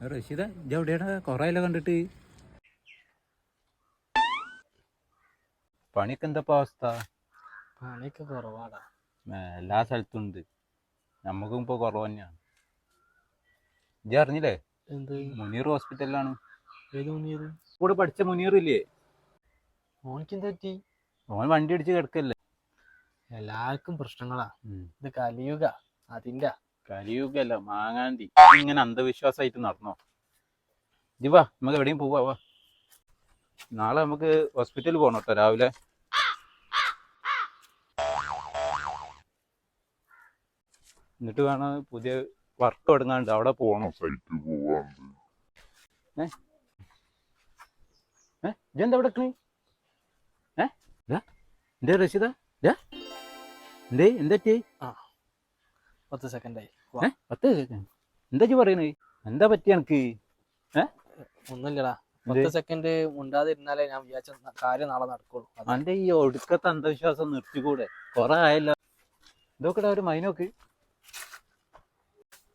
റഷീദ ഇജ എവിടെയാണ്? കൊറേ കണ്ടിട്ട്. പണിയൊക്കെ എന്താ അവസ്ഥ? പണിയൊക്കെ കുറവാടാ. എല്ലാ സ്ഥലത്തും ഉണ്ട്. നമുക്കും ഇപ്പൊ കുറവ് തന്നെയാണ്. ഇജ അറിഞ്ഞില്ലേ? എന്ത്? മുനീർ ഹോസ്പിറ്റലിലാണ്. ഏത് മുന്നിയത് കൂടെ പഠിച്ച മുനീർ ഇല്ലേ ഓനിക്ക് എന്താ പറ്റി? ഓൻ വണ്ടി അടിച്ച് കിടക്കല്ലേ? എല്ലാവർക്കും പ്രശ്നങ്ങളാ. ഇത് കലിയുക അതിന്റെ കലിയുഗല്ല മാങ്ങാന്തി ഇങ്ങനെ അന്ധവിശ്വാസമായിട്ട് നടന്നോ? ദിവാ നമുക്ക് എവിടെയും പോവാ വാ. നാളെ നമുക്ക് ഹോസ്പിറ്റലിൽ പോകണം കേട്ടോ രാവിലെ. എന്നിട്ട് വേണം പുതിയ വർക്ക് തുടങ്ങാണ്ട് അവിടെ പോകണം സൈറ്റ് പോവാണ്ട്. ഏ? ഇതെന്താ ഇവിടെ നിക്കണേ? ഏ? ദാ, എന്തേ റഷീദ? ദാ. എന്തേ? എന്താ പറ്റി? പത്ത് സെക്കൻഡായി ഏ? പത്ത് സെക്കൻഡ് എന്താ ഇജ്ജ് പറയണേ? എന്താ പറ്റി എനിക്ക്? ഒന്നുമില്ലടാ? പത്ത് സെക്കൻഡ് മുണ്ടാതിരുന്നാലേ ഞാൻ വിചാരിച്ച കാര്യം നാളെ നടക്കുള്ളൂ. അതിന്റെ അന്റെ ഈ ഒടുക്കത്തെ അന്ധവിശ്വാസം നിർത്തിക്കൂടെ? കൊറേ ആയല്ലോ. ഇതൊക്കെടാ ഒരു മൈനോക്ക്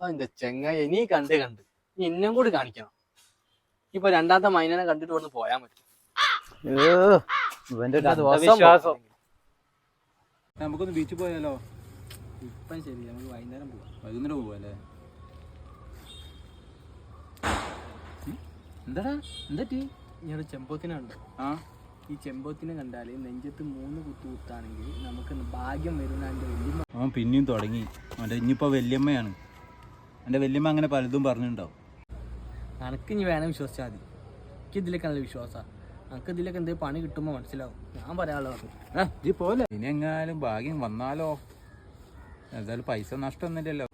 എന്റെ ചെങ്ങായി ഇനി കണ്ട് കണ്ട്. ഇനി ഇന്നും കൂടി കാണിക്കണം. ഇപ്പൊ രണ്ടാമത്തെ മൈനനെ കണ്ടിട്ട് വന്ന് പോയാൻ പറ്റും ഇവന്റെ ഒരു ഇപ്പൊ ദിവസം അന്ധവിശ്വാസം. നമുക്കൊന്ന് ബീച്ചിൽ പോയാലോ? ഇപ്പം ശരി നമുക്ക് വൈകുന്നേരം പോവാം. വൈകുന്നേരം പോവല്ലേ എന്താടാ? എന്താ ഞാനൊരു ചെമ്പോത്തിനെ കണ്ടു ആ. ഈ ചെമ്പോത്തിനെ കണ്ടാൽ നെഞ്ചത്ത് മൂന്ന് കുത്തു കുത്താണെങ്കിൽ നമുക്ക് ഭാഗ്യം വരുന്ന എന്റെ വലിയ അവൻ പിന്നെയും തുടങ്ങി. അവന്റെ ഇനിയിപ്പോൾ വല്യമ്മയാണ്. എന്റെ വല്യമ്മ അങ്ങനെ പലതും പറഞ്ഞിട്ടുണ്ടാവും. അനക്ക് ഇനി വേണം വിശ്വസിച്ചാൽ മതി. എനിക്ക് ഇതിലൊക്കെ നല്ല വിശ്വാസമാണ് അനക്ക് ഇതിലൊക്കെ എന്തെങ്കിലും പണി കിട്ടുമ്പോൾ മനസ്സിലാവും. ഞാൻ പറയാനുള്ളത് പോലെ ഇനി എങ്ങാനും ഭാഗ്യം വന്നാലോ? എന്തായാലും പൈസ നഷ്ടമൊന്നുമില്ലല്ലോ